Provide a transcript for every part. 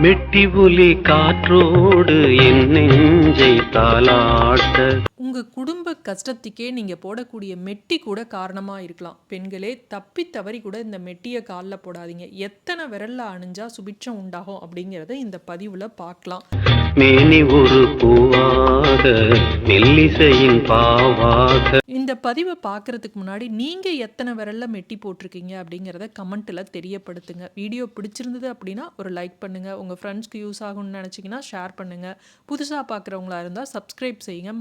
மெட்டி புலி காற்றோடு என் நெஞ்சை தாளாட்ட உங்க குடும்ப கஷ்டத்துக்கே நீங்க போடக்கூடிய மெட்டி கூட காரணமா இருக்கலாம். பெண்களே தப்பி தவறி கூட இந்த மெட்டியை காலில் போடாதீங்க. எத்தனை விரல்ல அணிஞ்சா சுபிட்சம் உண்டாகும் அப்படிங்கிறத இந்த பதிவுல பார்க்கலாம். மேனி ஒரு பூவாக மெல்லிசையின் பாவாக. இந்த பதிவை பார்க்கறதுக்கு முன்னாடி நீங்க எத்தனை விரல்ல மெட்டி போட்டிருக்கீங்க அப்படிங்கிறத கமெண்ட்ல தெரியப்படுத்துங்க. வீடியோ பிடிச்சிருந்தது அப்படின்னா ஒரு லைக் பண்ணுங்க. உங்க ஃப்ரெண்ட்ஸ்க்கு யூஸ் ஆகும்னு நினைச்சீங்கன்னா ஷேர் பண்ணுங்க. புதுசா பார்க்குறவங்களா இருந்தா சப்ஸ்கிரைப் செய்யுங்க.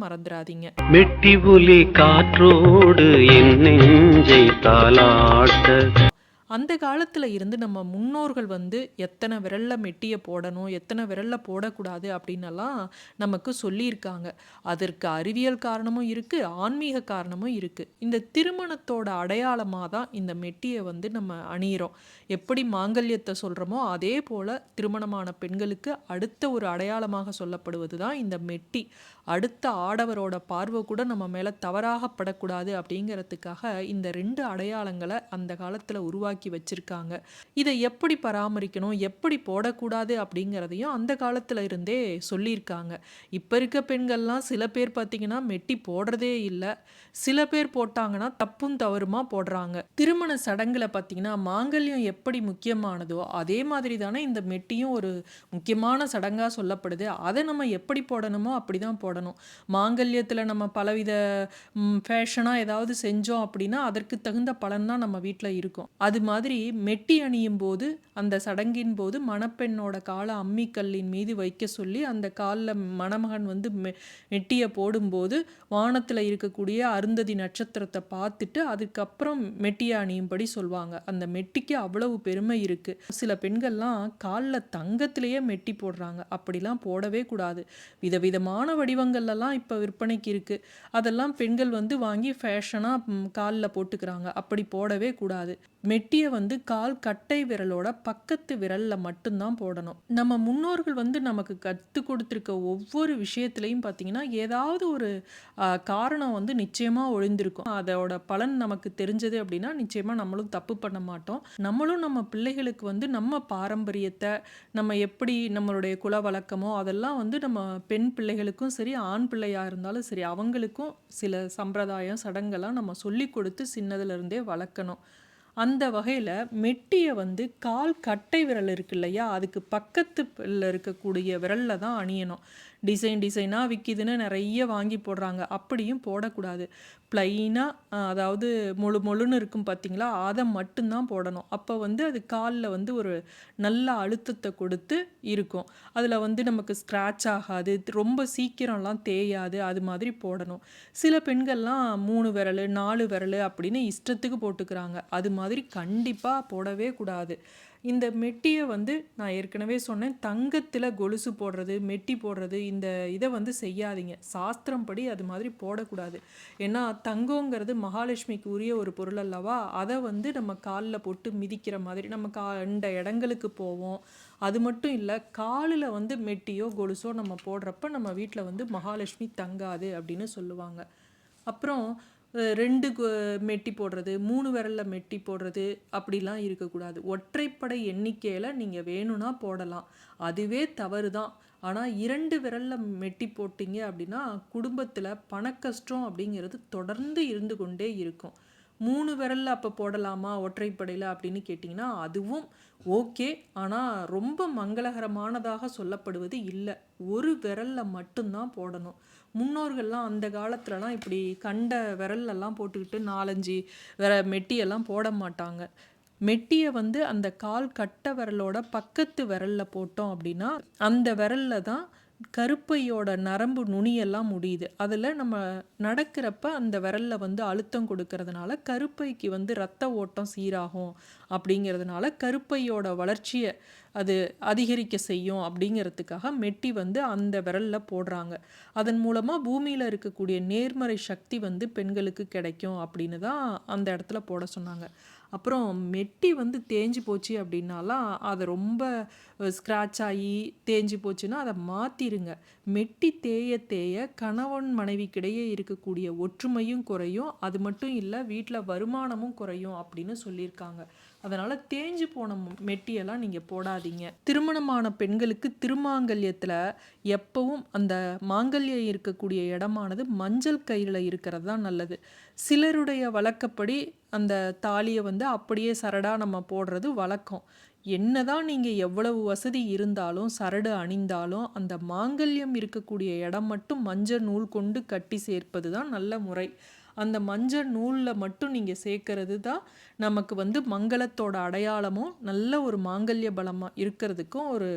மறந்துடாதீங்க மெட்டி புலி காற்றோடு என் நெஞ்சை தாளாட்ட. அந்த காலத்தில் இருந்து நம்ம முன்னோர்கள் வந்து எத்தனை விரல்ல மெட்டியை போடணும் எத்தனை விரல்ல போடக்கூடாது அப்படின்னெல்லாம் நமக்கு சொல்லியிருக்காங்க. அதற்கு அறிவியல் காரணமும் இருக்குது ஆன்மீக காரணமும் இருக்குது இந்த திருமணத்தோட அடையாளமாக தான் இந்த மெட்டியை வந்து நம்ம அணியிறோம். எப்படி மாங்கல்யத்தை சொல்கிறோமோ அதே போல் திருமணமான பெண்களுக்கு அடுத்த ஒரு அடையாளமாக சொல்லப்படுவது தான் இந்த மெட்டி. அடுத்த ஆடவரோட பார்வை கூட நம்ம மேலே தவறாகப்படக்கூடாது அப்படிங்கிறதுக்காக இந்த ரெண்டு அடையாளங்களை அந்த காலத்தில் உருவாக்கி வச்சிருக்காங்க. இதை எப்படி பராமரிக்கணும் எப்படி போடக்கூடாது அப்படிங்கிறதையும் அந்த காலத்தில் இருந்தே சொல்லியிருக்காங்க. இப்போ இருக்க பெண்கள்லாம் சில பேர் பார்த்தீங்கன்னா மெட்டி போடுறதே இல்லை. சில பேர் போட்டாங்கன்னா தப்பும் தவறுமா போடுறாங்க. திருமண சடங்குல பார்த்தீங்கன்னா மாங்கல்யம் எப்படி முக்கியமானதோ அதே மாதிரி தானே இந்த மெட்டியும் ஒரு முக்கியமான சடங்காக சொல்லப்படுது. அதை நம்ம எப்படி போடணுமோ அப்படி தான் போடணும். மாங்கல்யத்தில் நம்ம பலவித ஃபேஷனாக ஏதாவது செஞ்சோம் அப்படின்னா அதற்கு தகுந்த பலன் தான் நம்ம வீட்டில் இருக்கும். அது மாதிரி மெட்டி அணியும் போது அந்த சடங்கின் போது மணப்பெண்ணோட காலை அம்மிக்கல்லின் மீது வைக்க சொல்லி அந்த காலில் மணமகன் வந்து மெ மெட்டியை போடும்போது வானத்தில் இருக்கக்கூடிய அருந்ததி நட்சத்திரத்தை பார்த்துட்டு அதுக்கப்புறம் மெட்டியை அணியும்படி சொல்லுவாங்க அந்த மெட்டிக்கு அவ்வளவு பெருமை இருக்குது சில பெண்கள்லாம் காலில் தங்கத்திலேயே மெட்டி போடுறாங்க. அப்படிலாம் போடவே கூடாது. விதவிதமான வடிவங்கள்லாம் இப்போ விற்பனைக்கு இருக்குது அதெல்லாம் பெண்கள் வந்து வாங்கி ஃபேஷனாக காலில் போட்டுக்கிறாங்க. அப்படி போடவே கூடாது. மெட்டி கட்டியை வந்து கால் கட்டை விரலோட பக்கத்து விரலில் மட்டும்தான் போடணும். நம்ம முன்னோர்கள் வந்து நமக்கு கற்றுக் கொடுத்துருக்க ஒவ்வொரு விஷயத்துலையும் பார்த்தீங்கன்னா ஏதாவது ஒரு காரணம் வந்து நிச்சயமாக ஒழிந்திருக்கும். அதோட பலன் நமக்கு தெரிஞ்சது அப்படின்னா நிச்சயமாக நம்மளும் தப்பு பண்ண மாட்டோம். நம்மளும் நம்ம பிள்ளைகளுக்கு வந்து நம்ம பாரம்பரியத்தை நம்ம எப்படி நம்மளுடைய குல வழக்கமோ அதெல்லாம் வந்து நம்ம பெண் பிள்ளைகளுக்கும் சரி ஆண் பிள்ளையாக இருந்தாலும் சரி அவங்களுக்கும் சில சம்பிரதாயம் சடங்கெல்லாம் நம்ம சொல்லி கொடுத்து சின்னதுலேருந்தே வளர்க்கணும். அந்த வகையில் மெட்டியை வந்து கால் கட்டை விரல் இருக்கு இல்லையா? அதுக்கு பக்கத்துல இருக்கக்கூடிய விரலில் தான் அணியணும். டிசைன் டிசைனாக விற்கிதுன்னு நிறைய வாங்கி போடுறாங்க. அப்படியும் போடக்கூடாது. ப்ளைனாக அதாவது முழு முழுன்னு இருக்கும் பார்த்தீங்களா அதை மட்டும்தான் போடணும். அப்போ வந்து அது காலில் வந்து ஒரு நல்ல அழுத்தத்தை கொடுத்து இருக்கும். அதில் வந்து நமக்கு ஸ்க்ராட்ச் ஆகாது ரொம்ப சீக்கிரம்லாம் தேயாது அது மாதிரி போடணும். சில பெண்கள்லாம் மூணு விரல் நாலு விரல் அப்படின்னு இஷ்டத்துக்கு போட்டுக்கிறாங்க. அது மாதிரி மாதிரி கண்டிப்பாக போடவே கூடாது. இந்த மெட்டியை வந்து நான் ஏற்கனவே சொன்னேன் தங்கத்தில் கொலுசு போடுறது மெட்டி போடுறது இந்த இதை வந்து செய்யாதீங்க. சாஸ்திரம் படி அது மாதிரி போடக்கூடாது. ஏன்னா தங்கங்கிறது மகாலட்சுமிக்கு உரிய ஒரு பொருள் அல்லவா? அதை வந்து நம்ம காலில் போட்டு மிதிக்கிற மாதிரி நம்ம கா இந்த இடங்களுக்கு போவோம். அது மட்டும் இல்லை காலில் வந்து மெட்டியோ கொலுசோ நம்ம போடுறப்ப நம்ம வீட்டில் வந்து மகாலட்சுமி தங்காது அப்படின்னு சொல்லுவாங்க. அப்புறம் ரெண்டு மெட்டி போடுறது மூணு விரல்ல மெட்டி போடுறது அப்படிலாம் இருக்கக்கூடாது. ஒற்றைப்படை எண்ணிக்கையில் நீங்கள் வேணும்னா போடலாம். அதுவே தவறு தான் ஆனால் இரண்டு விரல்ல மெட்டி போட்டீங்க அப்படின்னா குடும்பத்தில் பணக்கஷ்டம் அப்படிங்கிறது தொடர்ந்து இருந்து கொண்டே இருக்கும். மூணு விரல்ல அப்போ போடலாமா? ஒற்றைப்படையில் அப்படின்னு கேட்டிங்கன்னா அதுவும் ஓகே. ஆனால் ரொம்ப மங்களகரமானதாக சொல்லப்படுவது இல்லை. ஒரு விரல்ல மட்டும்தான் போடணும். முன்னோர்கள்லாம் அந்த காலத்துலலாம் இப்படி கண்ட விரல்லெல்லாம் போட்டுக்கிட்டு நாலஞ்சு விர மெட்டியெல்லாம் போட மாட்டாங்க. மெட்டியை வந்து அந்த கால் கட்டை விரலோட பக்கத்து விரலில் போட்டோம் அப்படின்னா அந்த விரல்ல தான் கருப்பையோட நரம்பு நுனியெல்லாம் முடியுது. அதில் நம்ம நடக்கிறப்ப அந்த விரல்ல வந்து அழுத்தம் கொடுக்கறதுனால கருப்பைக்கு வந்து ரத்த ஓட்டம் சீராகும். அப்படிங்கிறதுனால கருப்பையோட வளர்ச்சியை அது அதிகரிக்க செய்யும் அப்படிங்கிறதுக்காக மெட்டி வந்து அந்த விரலில் போடுறாங்க. அதன் மூலமாக பூமியில் இருக்கக்கூடிய நேர்மறை சக்தி வந்து பெண்களுக்கு கிடைக்கும் அப்படின்னு தான் அந்த இடத்துல போட சொன்னாங்க. அப்புறம் மெட்டி வந்து தேஞ்சு போச்சு அப்படின்னாலாம் அதை ரொம்ப ஸ்க்ராட்ச் ஆகி தேஞ்சு போச்சுன்னா அதை மாற்றிடுங்க மெட்டி தேய தேய கணவன் மனைவிக்கிடையே இருக்கக்கூடிய ஒற்றுமையும் குறையும். அது மட்டும் இல்லை வீட்டில் வருமானமும் குறையும் அப்படின்னு சொல்லியிருக்காங்க. அதனால் தேஞ்சு போன மெட்டியெல்லாம் நீங்கள் போடாதீங்க. திருமணமான பெண்களுக்கு திருமாங்கல்யத்தில் எப்பவும் அந்த மாங்கல்யம் இருக்கக்கூடிய இடமானது மஞ்சள் கயிறில் இருக்கிறது தான் நல்லது. சிலருடைய வழக்கப்படி அந்த தாலியை வந்து அப்படியே சரடாக நம்ம போடுறது வழக்கம். என்னதான் நீங்கள் எவ்வளவு வசதி இருந்தாலும் சரடு அணிந்தாலும் அந்த மாங்கல்யம் இருக்கக்கூடிய இடம் மட்டும் மஞ்சள் நூல் கொண்டு கட்டி சேர்ப்பது தான் நல்ல முறை. அந்த மஞ்சள் நூலில் மட்டும் நீங்கள் சேர்க்கறது தான் நமக்கு வந்து மங்களத்தோட அடையாளமும் நல்ல ஒரு மாங்கல்ய பலமாக இருக்கிறதுக்கும் ஒரு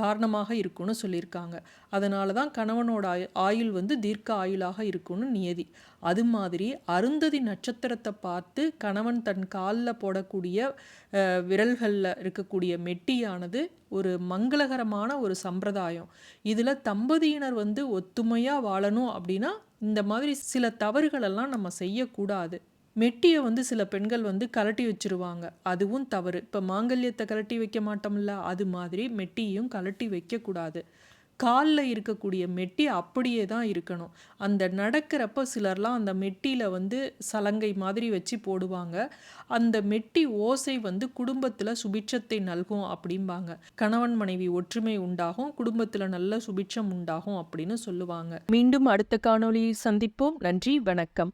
காரணமாக இருக்கும்னு சொல்லியிருக்காங்க. அதனால தான் கணவனோட ஆயுள் வந்து தீர்க்க ஆயுளாக இருக்கும்னு நியதி. அது மாதிரி அருந்ததி நட்சத்திரத்தை பார்த்து கணவன் தன் காலில் போடக்கூடிய விரல்களில் இருக்கக்கூடிய மெட்டியானது ஒரு மங்களகரமான ஒரு சம்பிரதாயம். இதில் தம்பதியினர் வந்து ஒத்துமையாக வாழணும் அப்படின்னா இந்த மாதிரி சில தவறுகளெல்லாம் நம்ம செய்யக்கூடாது. மெட்டியை வந்து சில பெண்கள் வந்து கலட்டி வச்சிருவாங்க. அதுவும் தவறு. இப்போ மாங்கல்யத்தை கலட்டி வைக்க மாட்டோம்ல? அது மாதிரி மெட்டியும் கலட்டி வைக்கக்கூடாது. காலில் இருக்கக்கூடிய மெட்டி அப்படியே தான் இருக்கணும். அந்த நடக்கிறப்ப சிலர்லாம் அந்த மெட்டியில் வந்து சலங்கை மாதிரி வச்சு போடுவாங்க. அந்த மெட்டி ஓசை வந்து குடும்பத்தில் சுபிட்சத்தை நல்கும் அப்படிம்பாங்க. கணவன் மனைவி ஒற்றுமை உண்டாகும் குடும்பத்தில் நல்ல சுபிட்சம் உண்டாகும் அப்படின்னு சொல்லுவாங்க. மீண்டும் அடுத்த காணொலியை சந்திப்போம். நன்றி வணக்கம்.